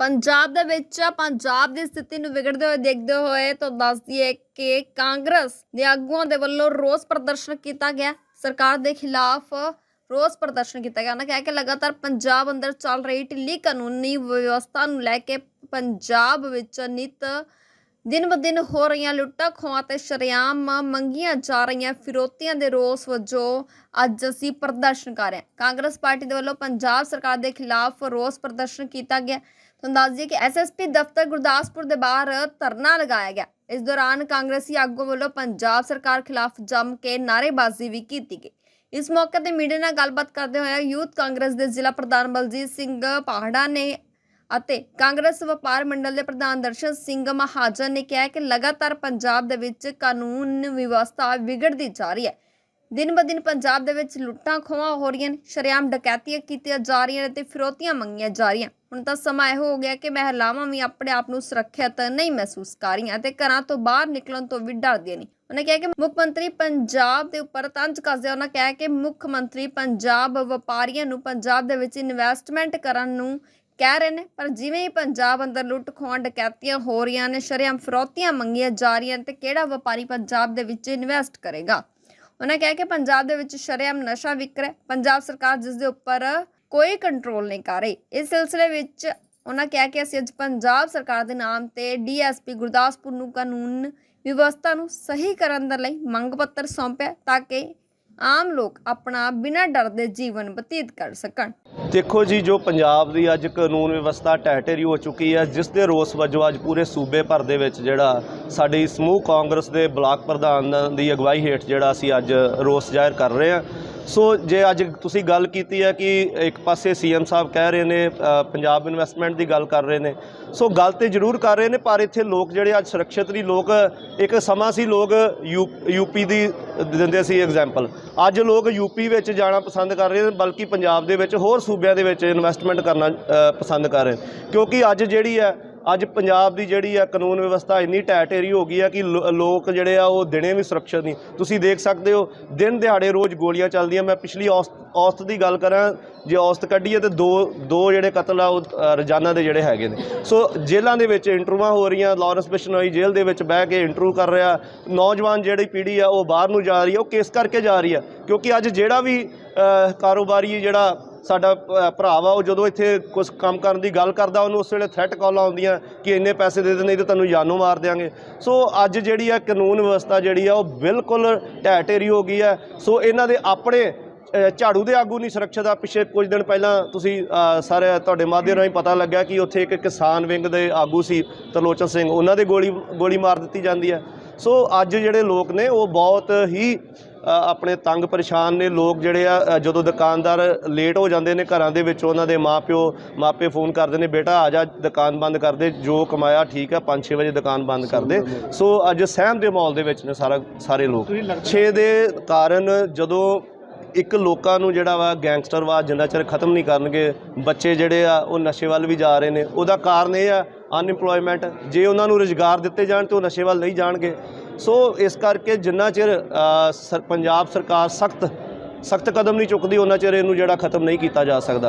ਪੰਜਾਬ ਦੇ ਵਿੱਚ ਪੰਜਾਬ ਦੀ ਸਥਿਤੀ ਨੂੰ ਵਿਗੜਦੇ ਹੋਏ, ਦੇਖਦੇ ਹੋਏ ਤਾਂ ਦੱਸਦੀ ਹੈ ਕਿ ਕਾਂਗਰਸ ਦੇ ਆਗੂਆਂ ਦੇ ਵੱਲੋਂ ਰੋਸ ਪ੍ਰਦਰਸ਼ਨ ਕੀਤਾ ਗਿਆ। ਸਰਕਾਰ ਦੇ ਖਿਲਾਫ ਰੋਸ ਪ੍ਰਦਰਸ਼ਨ ਕੀਤਾ ਗਿਆ। ਉਹਨਾਂ ਕਿਹਾ ਕਿ ਲਗਾਤਾਰ ਪੰਜਾਬ ਅੰਦਰ ਚੱਲ ਰਹੀ ਢਿੱਲੀ ਕਾਨੂੰਨੀ ਵਿਵਸਥਾ ਨੂੰ ਲੈ ਕੇ ਪੰਜਾਬ ਵਿੱਚ ਨਿਤ ਦਿਨ ਬ ਦਿਨ ਹੋ ਰਹੀਆਂ ਲੁੱਟਾਂ ਖੋਹਾਂ ਤੇ ਸ਼ਰੇਆਮ ਮੰਗੀਆਂ ਜਾ ਰਹੀਆਂ ਫਿਰੋਤੀਆਂ ਦੇ ਰੋਸ ਵਜੋਂ ਅੱਜ ਅਸੀਂ ਪ੍ਰਦਰਸ਼ਨ ਕਰ ਰਹੇ ਹਾਂ। ਕਾਂਗਰਸ ਪਾਰਟੀ ਦੇ ਵੱਲੋਂ ਪੰਜਾਬ ਸਰਕਾਰ ਦੇ ਖਿਲਾਫ ਰੋਸ ਪ੍ਰਦਰਸ਼ਨ ਕੀਤਾ ਗਿਆ। ਤੁਹਾਨੂੰ ਦੱਸ ਦਈਏ ਕਿ ਐਸਐਸਪੀ ਦਫ਼ਤਰ ਗੁਰਦਾਸਪੁਰ ਦੇ ਬਾਹਰ ਧਰਨਾ ਲਗਾਇਆ ਗਿਆ। ਇਸ ਦੌਰਾਨ ਕਾਂਗਰਸੀ ਆਗੂ ਵੱਲੋਂ ਪੰਜਾਬ ਸਰਕਾਰ ਖਿਲਾਫ ਜੰਮ ਕੇ ਨਾਅਰੇਬਾਜ਼ੀ ਵੀ ਕੀਤੀ ਗਈ। ਇਸ ਮੌਕੇ ਤੇ ਮੀਡੀਆ ਨਾਲ ਗੱਲਬਾਤ ਕਰਦੇ ਹੋਏ ਯੂਥ ਕਾਂਗਰਸ ਦੇ ਜ਼ਿਲ੍ਹਾ ਪ੍ਰਧਾਨ ਬਲਜੀਤ ਸਿੰਘ ਪਾਹੜਾ ਨੇ ਅਤੇ ਕਾਂਗਰਸ ਵਪਾਰ ਮੰਡਲ ਦੇ ਪ੍ਰਧਾਨ ਦਰਸ਼ਨ ਸਿੰਘ ਮਹਾਜਨ ਨੇ ਕਿਹਾ ਕਿ ਲਗਾਤਾਰ ਪੰਜਾਬ ਦੇ ਵਿੱਚ ਕਾਨੂੰਨ ਵਿਵਸਥਾ ਵਿਗੜਦੀ ਜਾ ਰਹੀ ਹੈ। ਦਿਨ ਬ ਪੰਜਾਬ ਦੇ ਵਿੱਚ ਲੁੱਟਾਂ ਖੋਹਾਂ ਹੋ ਰਹੀਆਂ ਨੇ, ਸ਼ਰੇਆਮ ਡਕੈਤੀਆਂ ਕੀਤੀਆਂ ਜਾ ਰਹੀਆਂ ਨੇ ਤੇ ਫਿਰੌਤੀਆਂ ਮੰਗੀਆਂ ਜਾ ਰਹੀਆਂ। ਹੁਣ ਤਾਂ ਸਮਾਂ ਇਹੋ ਹੋ ਗਿਆ ਕਿ ਮਹਿਲਾਵਾਂ ਵੀ ਆਪਣੇ ਆਪ ਨੂੰ ਸੁਰੱਖਿਅਤ ਨਹੀਂ ਮਹਿਸੂਸ ਕਰ ਰਹੀਆਂ ਤੇ ਘਰਾਂ ਤੋਂ ਬਾਹਰ ਨਿਕਲਣ ਤੋਂ ਵੀ ਡਰਦੀਆਂ ਨੇ। ਉਹਨੇ ਕਿਹਾ ਕਿ ਮੁੱਖ ਮੰਤਰੀ ਪੰਜਾਬ ਦੇ ਉੱਪਰ ਤੰਜ ਕੱਸਦੇ ਉਹਨਾਂ ਕਿਹਾ ਕਿ ਮੁੱਖ ਮੰਤਰੀ ਪੰਜਾਬ ਵਪਾਰੀਆਂ ਨੂੰ ਪੰਜਾਬ ਦੇ ਵਿੱਚ ਇਨਵੈਸਟਮੈਂਟ ਕਰਨ ਨੂੰ ਕਹਿ ਰਹੇ ਨੇ, ਪਰ ਜਿਵੇਂ ਹੀ ਪੰਜਾਬ ਅੰਦਰ ਲੁੱਟ ਖੋਹਾਂ, ਡਕੈਤੀਆਂ ਹੋ ਰਹੀਆਂ ਨੇ, ਸ਼ਰੇਆਮ ਫਰੋਤੀਆਂ ਮੰਗੀਆਂ ਜਾ ਰਹੀਆਂ ਨੇ, ਤੇ ਕਿਹੜਾ ਵਪਾਰੀ ਪੰਜਾਬ ਦੇ ਵਿੱਚ ਇਨਵੈਸਟ ਕਰੇਗਾ? ਉਹਨਾਂ ਕਿਹਾ ਕਿ ਪੰਜਾਬ ਦੇ ਵਿੱਚ ਸ਼ਰੇਆਮ ਨਸ਼ਾ ਵਿਕ ਰਿਹਾ ਪੰਜਾਬ ਸਰਕਾਰ ਜਿਸ ਦੇ ਉੱਪਰ ਕੋਈ ਕੰਟਰੋਲ ਨਹੀਂ ਕਰ ਰਹੀ। ਇਸ ਸਿਲਸਿਲੇ ਵਿੱਚ ਉਹਨਾਂ ਕਿਹਾ ਕਿ ਅਸੀਂ ਅੱਜ ਪੰਜਾਬ ਸਰਕਾਰ ਦੇ ਨਾਮ ਤੇ ਡੀਐਸਪੀ ਗੁਰਦਾਸਪੁਰ ਨੂੰ ਕਾਨੂੰਨ ਵਿਵਸਥਾ ਨੂੰ ਸਹੀ ਕਰਨ ਦੇ ਲਈ ਮੰਗ ਪੱਤਰ ਸੌਂਪਿਆ ਤਾਂ ਕਿ ਆਮ ਲੋਕ ਆਪਣਾ ਬਿਨਾਂ ਡਰ ਦੇ ਜੀਵਨ ਬਤੀਤ ਕਰ ਸਕਣ। ਦੇਖੋ ਜੀ, ਜੋ ਪੰਜਾਬ ਦੀ ਅੱਜ ਕਾਨੂੰਨ ਵਿਵਸਥਾ ਢਹਿ ਹੋ ਚੁੱਕੀ ਹੈ, ਜਿਸ ਦੇ ਰੋਸ ਵਜੋਂ ਅੱਜ ਪੂਰੇ ਸੂਬੇ ਭਰ ਦੇ ਵਿੱਚ ਜਿਹੜਾ ਸਾਡੀ ਸਮੂਹ ਕਾਂਗਰਸ ਦੇ ਬਲਾਕ ਪ੍ਰਧਾਨ ਦੀ ਅਗਵਾਈ ਹੇਠ ਜਿਹੜਾ ਅਸੀਂ ਅੱਜ ਰੋਸ ਜ਼ਾਹਿਰ ਕਰ ਰਹੇ ਹਾਂ ਸੋ ਜੇ ਅੱਜ ਤੁਸੀਂ ਗੱਲ ਕੀਤੀ ਹੈ ਕਿ ਇੱਕ ਪਾਸੇ ਸੀਐਮ ਸਾਹਿਬ ਕਹਿ ਰਹੇ ਨੇ ਪੰਜਾਬ ਇਨਵੈਸਟਮੈਂਟ ਦੀ ਗੱਲ ਕਰ ਰਹੇ ਨੇ, ਸੋ ਗੱਲ ਤੇ ਜ਼ਰੂਰ ਕਰ ਰਹੇ ਨੇ, ਪਰ ਇੱਥੇ ਲੋਕ ਜਿਹੜੇ ਅੱਜ ਸੁਰੱਖਿਅਤ ਨਹੀਂ, ਲੋਕ ਇੱਕ ਸਮਾਂ ਸੀ ਲੋਕ ਯੂ ਯੂਪੀ ਦੀ ਦਿੰਦੇ ਸੀ ਐਗਜ਼ਾਮਪਲ ਅੱਜ ਲੋਕ ਯੂਪੀ ਵਿੱਚ ਜਾਣਾ ਪਸੰਦ ਕਰ ਰਹੇ ਨੇ, ਬਲਕਿ ਪੰਜਾਬ ਦੇ ਵਿੱਚ ਹੋਰ ਸੂਬਿਆਂ ਦੇ ਵਿੱਚ ਇਨਵੈਸਟਮੈਂਟ ਕਰਨਾ ਪਸੰਦ ਕਰ ਰਹੇ ਕਿਉਂਕਿ ਅੱਜ ਜਿਹੜੀ ਹੈ ਅੱਜ ਪੰਜਾਬ ਦੀ ਜਿਹੜੀ ਆ ਕਾਨੂੰਨ ਵਿਵਸਥਾ ਇੰਨੀ ਢਹਿ ਢੇਰੀ ਹੋ ਗਈ ਆ ਕਿ ਲੋ- ਲੋਕ ਜਿਹੜੇ ਆ ਉਹ ਦਿਨੇ ਵੀ ਸੁਰੱਖਿਅਤ ਨਹੀਂ। ਤੁਸੀਂ ਦੇਖ ਸਕਦੇ ਹੋ, ਦਿਨ ਦਿਹਾੜੇ ਰੋਜ਼ ਗੋਲੀਆਂ ਚੱਲਦੀਆਂ। ਮੈਂ ਪਿਛਲੀ ਔਸਤ ਔਸਤ ਦੀ ਗੱਲ ਕਰਾਂ, ਜੇ ਔਸਤ ਕੱਢੀਏ ਤੇ ਦੋ ਦੋ ਜਿਹੜੇ ਕਤਲ ਆ, ਉਹ ਰੋਜ਼ਾਨਾ ਦੇ ਜਿਹੜੇ ਹੈਗੇ ਨੇ। ਸੋ ਜੇਲ੍ਹਾਂ ਦੇ ਵਿੱਚ ਇੰਟਰਵਿਊਆਂ ਹੋ ਰਹੀਆਂ, ਲਾਰੈਂਸ ਬਿਸ਼ਨੋਈ ਜੇਲ੍ਹ ਦੇ ਵਿੱਚ ਬਹਿ ਕੇ ਇੰਟਰਵਿਊ ਕਰ ਰਿਹਾ। ਨੌਜਵਾਨ ਜਿਹੜੀ ਪੀੜ੍ਹੀ ਆ, ਉਹ ਬਾਹਰ ਨੂੰ ਜਾ ਰਹੀ ਆ, ਉਹ ਕਿਸ ਕਰਕੇ ਜਾ ਰਹੀ ਆ। ਕਿਉਂਕਿ ਅੱਜ ਜਿਹੜਾ ਵੀ ਕਾਰੋਬਾਰੀ ਜਿਹੜਾ ਸਾਡਾ ਭਰਾ ਵਾ, ਉਹ ਜਦੋਂ ਇੱਥੇ ਕੁਝ ਕੰਮ ਕਰਨ ਦੀ ਗੱਲ ਕਰਦਾ, ਉਹਨੂੰ ਉਸ ਵੇਲੇ ਥ੍ਰੈਟ ਕਾਲਾਂ ਆਉਂਦੀਆਂ ਕਿ ਇੰਨੇ ਪੈਸੇ ਦੇ ਦੇ ਨਹੀਂ ਤੇ ਤੁਹਾਨੂੰ ਜਾਨੋਂ ਮਾਰ ਦਿਆਂਗੇ। ਸੋ ਅੱਜ ਜਿਹੜੀ ਆ ਕਾਨੂੰਨ ਵਿਵਸਥਾ ਜਿਹੜੀ ਆ, ਉਹ ਬਿਲਕੁਲ ਢਹਿ ਢੇਰੀ ਹੋ ਗਈ ਹੈ ਸੋ ਇਹਨਾਂ ਦੇ ਆਪਣੇ ਝਾੜੂ ਦੇ ਆਗੂ ਨਹੀਂ ਸੁਰੱਖਿਅਤ ਆ। ਪਿਛੇ ਕੁਝ ਦਿਨ ਪਹਿਲਾਂ ਤੁਸੀਂ ਸਾਰੇ ਤੁਹਾਡੇ ਮਾਧਿਅਮ ਰਾਹੀਂ ਪਤਾ ਲੱਗਿਆ ਕਿ ਉੱਥੇ ਇੱਕ ਕਿਸਾਨ ਵਿੰਗ ਦੇ ਆਗੂ ਸੀ ਤਰਲੋਚਨ ਸਿੰਘ, ਉਹਨਾਂ ਦੇ ਗੋਲੀ ਗੋਲੀ ਮਾਰ ਦਿੱਤੀ ਜਾਂਦੀ ਹੈ ਸੋ ਅੱਜ ਜਿਹੜੇ ਲੋਕ ਨੇ, ਉਹ ਬਹੁਤ ਹੀ ਆਪਣੇ ਤੰਗ ਪਰੇਸ਼ਾਨ ਨੇ ਲੋਕ ਜਿਹੜੇ ਆ ਜਦੋਂ ਦੁਕਾਨਦਾਰ ਲੇਟ ਹੋ ਜਾਂਦੇ ਨੇ ਘਰਾਂ ਦੇ ਵਿੱਚ ਉਹਨਾਂ ਦੇ ਮਾਪਿਓ ਮਾਪੇ ਫੋਨ ਕਰਦੇ ਨੇ ਬੇਟਾ ਆ ਜਾ ਦੁਕਾਨ ਬੰਦ ਕਰ ਦੇ ਜੋ ਕਮਾਇਆ ਠੀਕ ਹੈ 5-6 ਵਜੇ ਦੁਕਾਨ ਬੰਦ ਕਰ ਦੇ। ਸੋ ਅੱਜ ਸਹਿਮ ਦੇ ਮਾਹੌਲ ਦੇ ਵਿੱਚ ਨੇ ਸਾਰਾ ਸਾਰੇ ਲੋਕ। 6 ਦੇ ਕਾਰਨ ਜਦੋਂ ਇੱਕ ਲੋਕਾਂ ਨੂੰ ਜਿਹੜਾ ਵਾ ਗੈਂਗਸਟਰਵਾਦ ਜਿੰਨਾ ਚਿਰ ਖਤਮ ਨਹੀਂ ਕਰਨਗੇ ਬੱਚੇ ਜਿਹੜੇ ਆ ਉਹ ਨਸ਼ੇ ਵੱਲ ਵੀ ਜਾ ਰਹੇ ਨੇ। ਉਹਦਾ ਕਾਰਨ ਇਹ ਆ ਅਨਇੰਪਲੋਇਮੈਂਟ ਜੇ ਉਹਨਾਂ ਨੂੰ ਰੁਜ਼ਗਾਰ ਦਿੱਤੇ ਜਾਣ ਤੇ ਉਹ ਨਸ਼ੇ ਵੱਲ ਨਹੀਂ ਜਾਣਗੇ। ਸੋ ਇਸ ਕਰਕੇ ਜਿੰਨਾ ਚਿਰ ਸਰ, ਪੰਜਾਬ ਸਰਕਾਰ ਸਖਤ ਸਖਤ ਕਦਮ ਨਹੀਂ ਚੁੱਕਦੀ, ਉਹਨਾਂ ਚਿਰ ਇਹਨੂੰ ਜਿਹੜਾ ਖਤਮ ਨਹੀਂ ਕੀਤਾ ਜਾ ਸਕਦਾ।